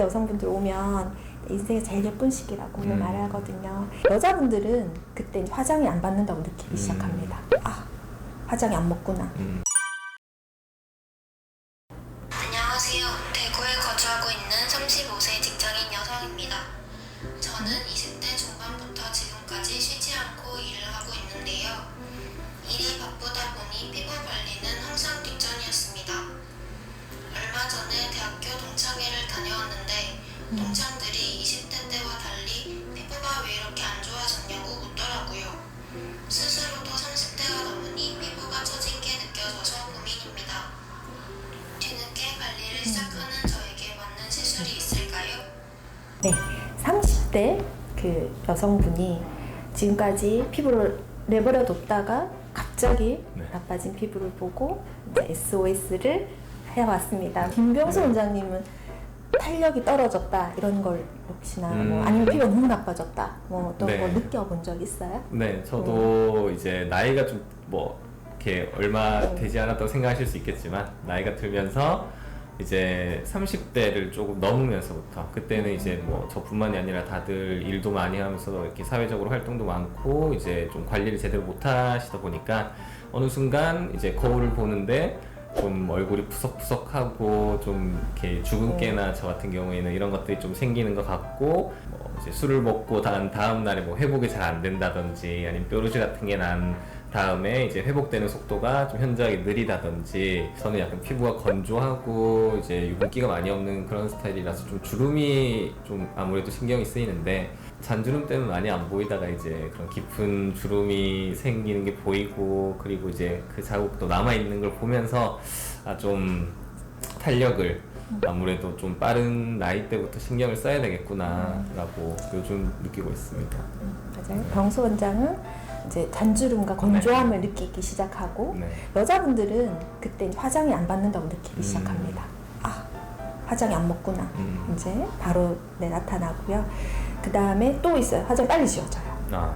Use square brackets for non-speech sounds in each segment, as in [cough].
30대 여성분들 오면 인생의 제일 예쁜 시기라고 음. 말하거든요. 여자분들은 그때 화장이 안 받는다고 느끼기 음. 시작합니다. 아, 화장이 안 먹구나. 음. 30대 그 여성분이 지금까지 피부를 내버려 뒀다가 갑자기 네. 나빠진 피부를 보고 SOS를 해왔습니다. 김병수 네. 원장님은 탄력이 떨어졌다 이런 걸 혹시나 뭐 음. 아니면 피부가 너무 나빠졌다 뭐 어떤 네. 거 느껴본 적 있어요? 네, 저도 이제 나이가 좀 뭐 이렇게 얼마 음. 되지 않았다고 생각하실 수 있겠지만 나이가 들면서 이제 30대를 조금 넘으면서부터 그때는 이제 뭐 저뿐만이 아니라 다들 일도 많이 하면서 이렇게 사회적으로 활동도 많고 이제 좀 관리를 제대로 못 하시다 보니까 어느 순간 이제 거울을 보는데 좀 얼굴이 푸석푸석하고 좀 이렇게 주근깨나 저 같은 경우에는 이런 것들이 좀 생기는 것 같고 뭐 이제 술을 먹고 단 다음 날에 뭐 회복이 잘 안 된다든지 아니면 뾰루지 같은 게난 다음에 이제 회복되는 속도가 좀 현저하게 느리다든지 저는 약간 피부가 건조하고 이제 유분기가 많이 없는 그런 스타일이라서 좀 주름이 좀 아무래도 신경이 쓰이는데 잔주름 때는 많이 안 보이다가 이제 그런 깊은 주름이 생기는 게 보이고 그리고 이제 그 자국도 남아 있는 걸 보면서 아 좀 탄력을 아무래도 좀 빠른 나이 때부터 신경을 써야 되겠구나라고 요즘 느끼고 있습니다. 맞아요. 병수 원장은 이제 잔주름과 건조함을 느끼기 시작하고 네. 여자분들은 그때 화장이 안 받는다고 느끼기 음. 시작합니다. 아, 화장이 안 먹구나. 음. 이제 바로 네, 나타나고요. 그 다음에 또 있어요. 화장 빨리 지워져요. 아,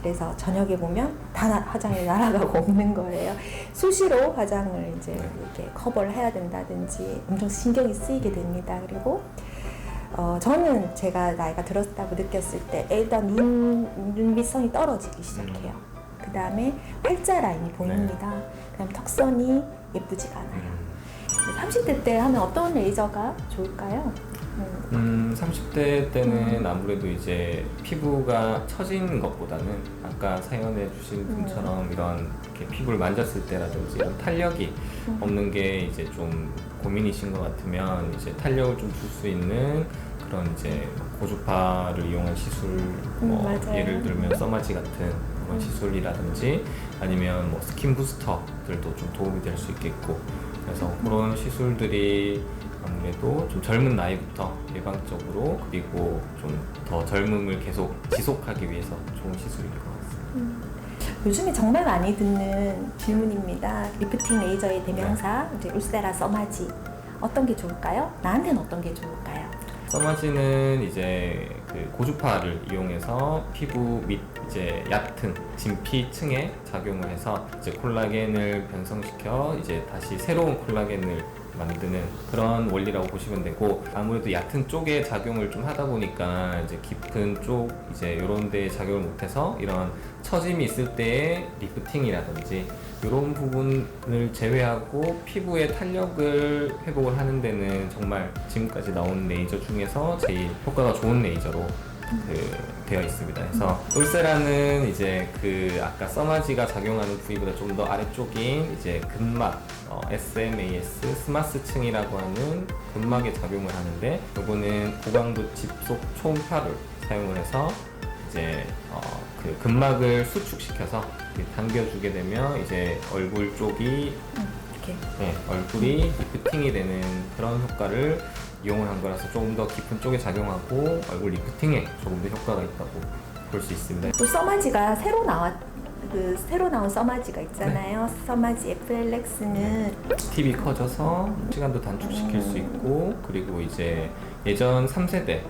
그래서 저녁에 보면 다 나- 화장이 날아가고 [laughs] 없는 거예요. 수시로 화장을 이제 네. 이렇게 커버를 해야 된다든지 엄청 신경이 쓰이게 됩니다. 그리고 어, 저는 제가 나이가 들었다고 느꼈을 때 일단 눈, 눈 밑선이 떨어지기 시작해요. 그 다음에 팔자 라인이 보입니다. 그 다음 턱선이 예쁘지가 않아요. 음. 30대 때 하면 어떤 레이저가 좋을까요? 음, 음, 30대 때는 아무래도 이제 피부가 처진 것보다는 아까 사연해 주신 분처럼 이런 이렇게 피부를 만졌을 때라든지 이런 탄력이 음. 없는 게 이제 좀 고민이신 것 같으면 이제 탄력을 좀 줄 수 있는 그런 이제 고주파를 이용한 시술 뭐 맞아요. 예를 들면 써마지 같은 그런 음. 시술이라든지 아니면 뭐 스킨 부스터들도 좀 도움이 될 수 있겠고 그래서 음. 그런 시술들이 아무래도 좀 젊은 나이부터 예방적으로 그리고 좀 더 젊음을 계속 지속하기 위해서 좋은 시술일 것 같습니다. 요즘에 정말 많이 듣는 질문입니다. 리프팅 레이저의 대명사 이제 울세라 써마지 어떤 게 좋을까요? 나한테는 어떤 게 좋을까요? 써마지는 이제 그 고주파를 이용해서 피부 밑 이제 얕은 진피층에 작용을 해서 이제 콜라겐을 변성시켜 이제 다시 새로운 콜라겐을 만드는 그런 원리라고 보시면 되고 아무래도 얕은 쪽에 작용을 좀 하다 보니까 이제 깊은 쪽 이제 이런 데에 작용을 못해서 이런 처짐이 있을 때의 리프팅이라든지 이런 부분을 제외하고 피부의 탄력을 회복을 하는 데는 정말 지금까지 나온 레이저 중에서 제일 효과가 좋은 레이저로 그 되어 있습니다. 그래서 울세라는 이제 그 아까 써마지가 작용하는 부위보다 좀 더 아래쪽인 이제 근막 어, SMAS 스마스층이라고 하는 근막에 작용을 하는데 이거는 고강도 집속 초음파를 사용을 해서 이제 어, 그 근막을 수축시켜서 당겨주게 되면 이제 얼굴 쪽이 이렇게 네, 얼굴이 리프팅이 되는 그런 효과를 이용을 한 거라서 조금 더 깊은 쪽에 작용하고 얼굴 리프팅에 조금 더 효과가 있다고 볼 수 있습니다. 또 써마지가 새로 나왔 그 새로 나온 써마지가 있잖아요. 써마지 FLX는 TV 커져서 시간도 단축시킬 수 있고 그리고 이제 예전 3세대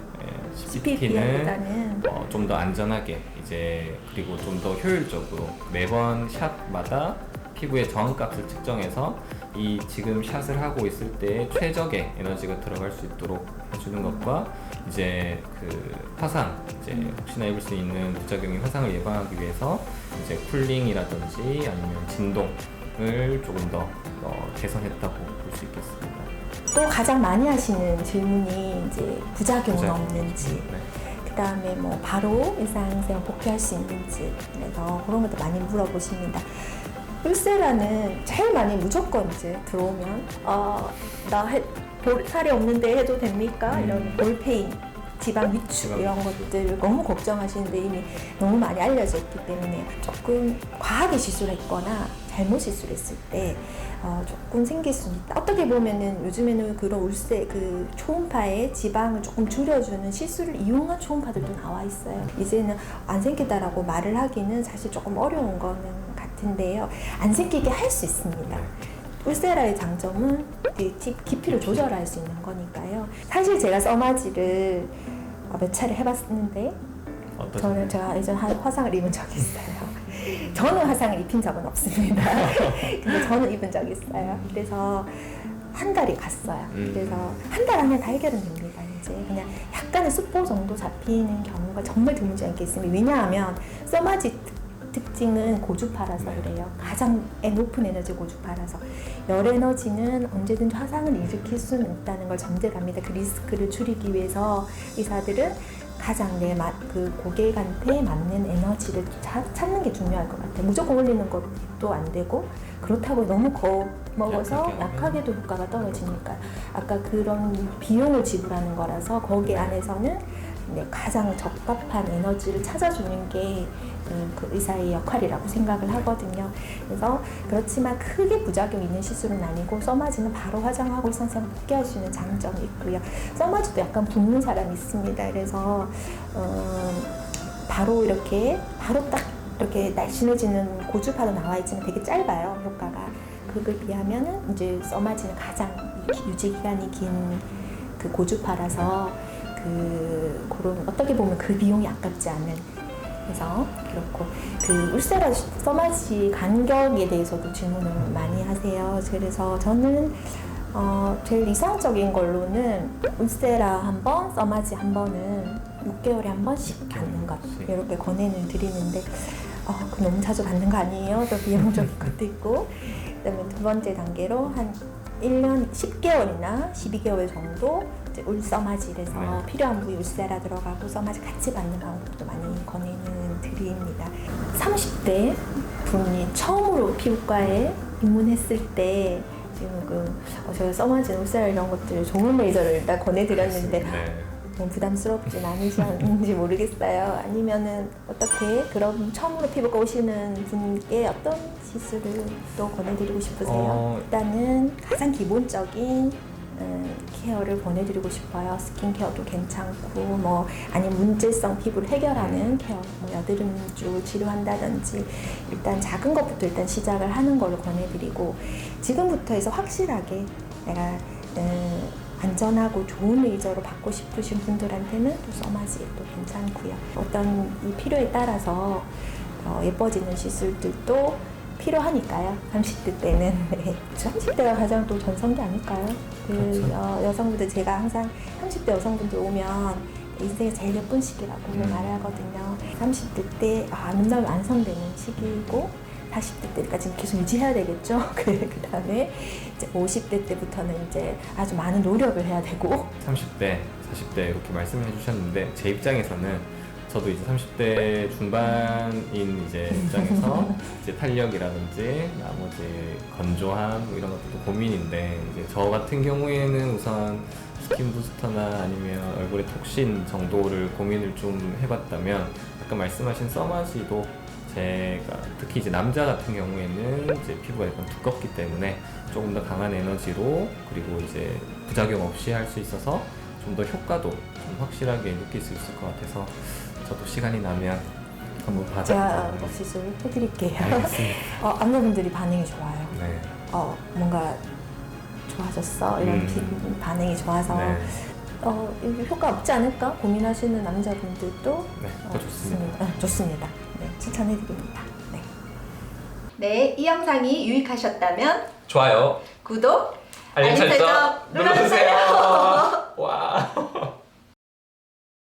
CPT는 PPP보다는. 어, 좀더 안전하게 이제 그리고 좀 더 효율적으로 매번 샷마다 피부의 저항값을 측정해서 이 지금 샷을 하고 있을 때 최적의 에너지가 들어갈 수 있도록 해주는 것과 이제 그 화상 이제 혹시나 입을 수 있는 부작용인 화상을 예방하기 위해서 이제 쿨링이라든지 아니면 진동을 조금 더 어, 개선했다고 볼 수 있겠습니다. 또 가장 많이 하시는 질문이 이제 부작용은 부작용. 없는지 네. 그다음에 뭐 바로 일상생활 복귀할 수 있는지 그래서 그런 것도 많이 물어보십니다. 울세라는 제일 많이 무조건 이제 들어오면 어나 살이 없는데 해도 됩니까? 음. 이런 볼페인 지방 위축 이런 것들 너무 걱정하시는데 이미 너무 많이 알려져 있기 때문에 조금 과하게 시술했거나 잘못 시술했을 때 어, 조금 생길 수 있다. 어떻게 보면은 요즘에는 그런 울세 그 초음파의 지방을 조금 줄여주는 시술을 이용한 초음파들도 나와 있어요. 이제는 안 생기다라고 말을 하기는 사실 조금 어려운 거는 같은데요. 안 생기게 할 수 있습니다. 울세라의 장점은 깊이를 조절할 수 있는 거니까요. 사실 제가 써마지를 어, 몇 차례 해봤는데? 저는 제가 예전 에 화상을 입은 적이 있어요. 저는 화상을 입힌 적은 없습니다. [laughs] 근데 저는 입은 적이 있어요. 그래서 한 달이 갔어요. 음. 그래서 한 달 안에 다 해결은 됩니다. 이제 그냥 약간의 수포 정도 잡히는 경우가 정말 드물지 않게 있습니다. 왜냐하면 써마지 특- 특징은 고주파라서 네. 그래요. 가장 에- 높은 에너지 고주파라서 열 에너지는 언제든지 화상을 일으킬 수는 있다는 걸 전제합니다. 그 리스크를 줄이기 위해서 의사들은 가장 내그 고객한테 맞는 에너지를 차- 찾는 게 중요할 것 같아요. 무조건 올리는 것도 안 되고 그렇다고 너무 겁먹어서 약하게 하면. 약하게도 효과가 떨어지니까 아까 그런 비용을 지불하는 거라서 거기 안에서는 네, 가장 적합한 에너지를 찾아주는 게 음, 그 의사의 역할이라고 생각을 하거든요. 그래서 그렇지만 크게 부작용 있는 시술은 아니고 써마지는 바로 화장하고 일상생활 복귀할 수 있는 장점이 있고요. 써마지도 약간 붓는 사람이 있습니다. 그래서 음, 바로 이렇게 바로 딱 이렇게 날씬해지는 고주파도 나와 있지만 되게 짧아요 효과가. 그걸 비하면은 이제 써마지는 가장 기- 유지 기간이 긴 그 고주파라서 그 그런 어떻게 보면 그 비용이 아깝지 않은 그래서 그렇고 그 울세라 써마지 간격에 대해서도 질문을 많이 하세요. 그래서 저는 어, 제일 이상적인 걸로는 울세라 한 번, 써마지 한 번은 6개월에 한 번씩 받는 것 이렇게 권해는 드리는데 어, 그 너무 자주 받는 거 아니에요? 또 비용적인 것도 있고 그다음에 두 번째 단계로 한 1년 10개월이나 12개월 정도 이제 울 써마지에서 네. 필요한 부위 울세라 들어가고 써마지 같이 받는 방법도 많이 권해는 드립니다. 30대 분이 처음으로 피부과에 입문했을 때 지금 그 어, 제가 써마지 울세라 이런 것들 좋은 레이저를 일단 권해드렸는데 네. 너무 부담스럽진 않으셨는지 모르겠어요. 아니면은 어떻게 그럼 처음으로 피부과 오시는 분께 어떤 시술을 또 권해드리고 싶으세요? 어. 일단은 가장 기본적인 음, 케어를 권해드리고 싶어요. 스킨케어도 괜찮고 뭐 아니면 문제성 피부를 해결하는 케어, 뭐 여드름주 치료한다든지 일단 작은 것부터 일단 시작을 하는 걸로 권해드리고 지금부터 해서 확실하게 내가 음, 안전하고 좋은 레이저로 받고 싶으신 분들한테는 또 써마지 또 괜찮고요. 어떤 이 필요에 따라서 어, 예뻐지는 시술들도 필요하니까요. 30대 때는 [laughs] 네. 30대가 가장 또 전성기 아닐까요? 그 그렇죠. 어, 여성분들 제가 항상 30대 여성분들 오면 인생의 제일 예쁜 시기라고 음. 말하거든요. 30대 때 아, 눈썹이 완성되는 시기이고 40대 때까지 계속 유지해야 되겠죠. [laughs] 그 다음에 이제 50대 때부터는 이제 아주 많은 노력을 해야 되고 30대, 40대 이렇게 말씀을 해주셨는데 제 입장에서는 저도 이제 30대 중반인 이제 [laughs] 입장에서 이제 탄력이라든지 나머지 건조함 뭐 이런 것들도 고민인데 이제 저 같은 경우에는 우선 스킨 부스터나 아니면 얼굴에 톡신 정도를 고민을 좀 해봤다면 아까 말씀하신 써마지도 제가 특히 이제 남자 같은 경우에는 이제 피부가 약간 두껍기 때문에 조금 더 강한 에너지로 그리고 이제 부작용 없이 할 수 있어서 좀 더 효과도 좀 확실하게 느낄 수 있을 것 같아서 저도 시간이 나면 한번 제가 받아보도록 시술 해드릴게요. 알겠습니다. [laughs] 어, 남자분들이 반응이 좋아요. 네. 어, 뭔가 좋아졌어 이런 음. 비- 반응이 좋아서 네. 어, 이게 효과 없지 않을까 고민하시는 남자분들도 네. 어, 더 좋습니다. 네, 좋습니다. 네, 추천해드립니다. 네. 네, 이 영상이 유익하셨다면 좋아요. 구독, 알림 설정 눌러주세요. [laughs] 와.